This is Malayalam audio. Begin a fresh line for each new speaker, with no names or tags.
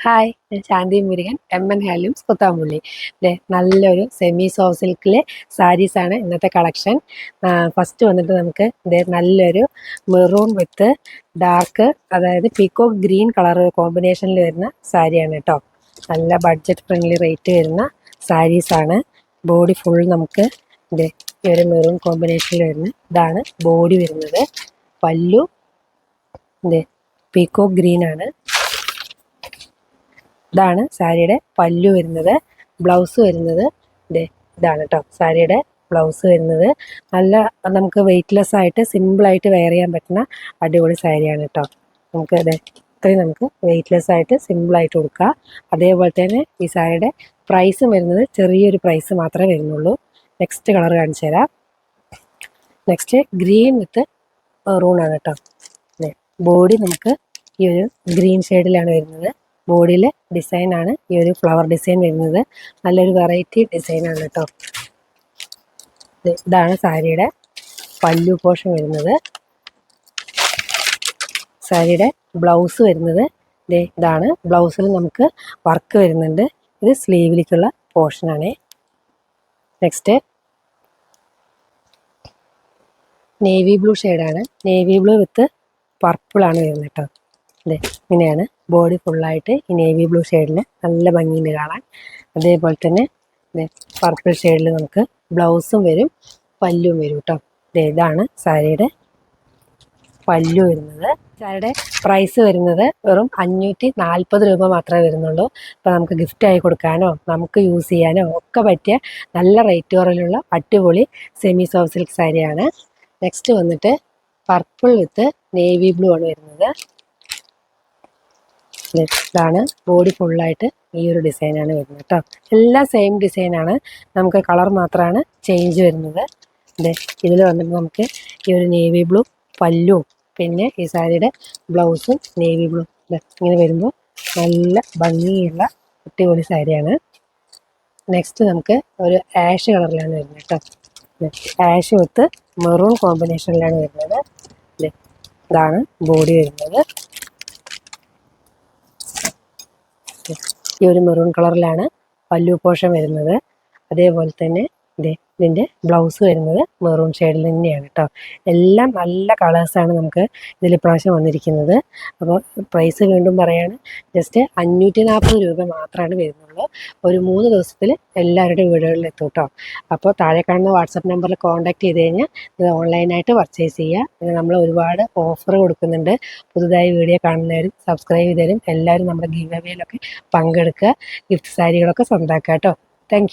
ഹായ് ഞാൻ Shanthi Murugan M N handlooms Kuthampully അല്ലേ നല്ലൊരു സെമി സോഫ് സിൽക്കിലെ സാരീസാണ് ഇന്നത്തെ കളക്ഷൻ ഫസ്റ്റ് വന്നിട്ട് നമുക്ക് നല്ലൊരു മെറൂൺ വിത്ത് ഡാർക്ക് അതായത് പീക്കോക്ക് ഗ്രീൻ കളർ കോമ്പിനേഷനിൽ വരുന്ന സാരിയാണ് കേട്ടോ നല്ല ബഡ്ജറ്റ് ഫ്രണ്ട്ലി റേറ്റ് വരുന്ന സാരീസാണ് ബോഡി ഫുൾ നമുക്ക് ഇതേ ഈ ഒരു മെറൂൺ കോമ്പിനേഷനിൽ വരുന്ന ഇതാണ് ബോഡി വരുന്നത്. പല്ലു ഇതേ പീക്കോ ഗ്രീൻ ആണ്. ഇതാണ് സാരിയുടെ പല്ലു വരുന്നത് ബ്ലൗസ് വരുന്നത്. ഇതാണ് കേട്ടോ സാരിയുടെ ബ്ലൗസ് വരുന്നത്. നല്ല നമുക്ക് വെയ്റ്റ്ലെസ് ആയിട്ട് സിമ്പിളായിട്ട് വെയർ ചെയ്യാൻ പറ്റുന്ന അടിപൊളി സാരിയാണ് കേട്ടോ നമുക്ക് അതെ ഇത്രയും നമുക്ക് വെയ്റ്റ്ലെസ് ആയിട്ട് സിമ്പിളായിട്ട് കൊടുക്കാം അതേപോലെ തന്നെ ഈ സാരിയുടെ പ്രൈസ് വരുന്നത് ചെറിയൊരു പ്രൈസ് മാത്രമേ വരുന്നുള്ളൂ. നെക്സ്റ്റ് കളർ കാണിച്ചു തരാം. നെക്സ്റ്റ് ഗ്രീൻ വിത്ത് റൂണാണ് കേട്ടോ ബോഡി നമുക്ക് ഈ ഒരു ഗ്രീൻ ഷെയ്ഡിലാണ് വരുന്നത്. ബോഡിയിലെ ഡിസൈനാണ് ഈ ഒരു ഫ്ലവർ ഡിസൈൻ വരുന്നത്. നല്ലൊരു വെറൈറ്റി ഡിസൈനാണ് കേട്ടോ ഇതാണ് സാരിയുടെ പല്ലു പോഷൻ വരുന്നത്. സാരിയുടെ ബ്ലൗസ് വരുന്നത്. ഇതാണ്. ബ്ലൗസിൽ നമുക്ക് വർക്ക് വരുന്നുണ്ട്. ഇത് സ്ലീവിലേക്കുള്ള പോർഷനാണ് നെക്സ്റ്റ് നേവി ബ്ലൂ ഷെയ്ഡാണ് നേവി ബ്ലൂ വിത്ത് പർപ്പിളാണ് വരുന്നത് കേട്ടോ അതെ ഇങ്ങനെയാണ്. ബോഡി ഫുള്ളായിട്ട് ഈ നേവി ബ്ലൂ ഷെയ്ഡിൽ നല്ല ഭംഗിയുണ്ട് കാണാൻ. അതേപോലെ തന്നെ പർപ്പിൾ ഷെയ്ഡിൽ നമുക്ക് ബ്ലൗസും വരും പല്ലും വരും കേട്ടോ ഇതാണ് സാരിയുടെ പല്ലു വരുന്നത്. സാരിയുടെ പ്രൈസ് വരുന്നത് വെറും അഞ്ഞൂറ്റി നാൽപ്പത് രൂപ മാത്രമേ വരുന്നുള്ളൂ. അപ്പോൾ നമുക്ക് ഗിഫ്റ്റായി കൊടുക്കാനോ നമുക്ക് യൂസ് ചെയ്യാനോ ഒക്കെ പറ്റിയ നല്ല റേറ്റ് കുറവിലുള്ള അടിപൊളി സെമി സോഫ്റ്റ് സിൽക്ക് സാരിയാണ്. നെക്സ്റ്റ് വന്നിട്ട് പർപ്പിൾ വിത്ത് നേവി ബ്ലൂ ആണ് വരുന്നത്. ഇതാണ് ബോഡി ഫുള്ളായിട്ട് ഈ ഒരു ഡിസൈനാണ് വരുന്നത് കേട്ടോ എല്ലാം സെയിം ഡിസൈനാണ് നമുക്ക് കളർ മാത്രമാണ് ചേഞ്ച് വരുന്നത്. അതെ ഇതിൽ വന്നിട്ട് നമുക്ക് ഈ ഒരു നേവി ബ്ലൂ പല്ലും പിന്നെ ഈ സാരിയുടെ ബ്ലൗസും നേവി ബ്ലൂ ഇങ്ങനെ വരുമ്പോൾ നല്ല ഭംഗിയുള്ള അടിപൊളി സാരിയാണ് നെക്സ്റ്റ് നമുക്ക് ഒരു ആഷ് കളറിലാണ് വരുന്നത് കേട്ടോ ആഷ് വിത്ത് മെറൂൺ കോമ്പിനേഷനിലാണ് വരുന്നത്. ഇതാണ് ബോഡി വരുന്നത്. ഈ ഒരു മെറൂൺ കളറിലാണ് പല്ലു പോഷൻ വരുന്നത്. അതേപോലെ തന്നെ ഇതേ ഇതിന്റെ ബ്ലൗസ് വരുന്നത് മെറൂൺ ഷെയ്ഡിൽ തന്നെയാണ് കേട്ടോ എല്ലാം നല്ല കളേഴ്സാണ് നമുക്ക് ഇതിൽ ഇപ്രാവശ്യം വന്നിരിക്കുന്നത്. അപ്പോൾ പ്രൈസ് വീണ്ടും പറയാണ് ജസ്റ്റ് അഞ്ഞൂറ്റി നാൽപ്പത് രൂപ മാത്രമാണ് വരുന്നുള്ളൂ. ഒരു മൂന്ന് ദിവസത്തിൽ എല്ലാവരുടെയും വീടുകളിൽ എത്തും കേട്ടോ അപ്പോൾ താഴെ കാണുന്ന വാട്സപ്പ് നമ്പറിൽ കോൺടാക്ട് ചെയ്ത് കഴിഞ്ഞാൽ ഇത് ഓൺലൈനായിട്ട് പർച്ചേസ് ചെയ്യുക പിന്നെ നമ്മൾ ഒരുപാട് ഓഫർ കൊടുക്കുന്നുണ്ട്. പുതുതായി വീഡിയോ കാണുന്നവരും സബ്സ്ക്രൈബ് ചെയ്തവരും എല്ലാവരും നമ്മുടെ ഗീവ് പങ്കെടുക്കുക ഗിഫ്റ്റ് സാരികളൊക്കെ സ്വന്തമാക്കുക കേട്ടോ താങ്ക്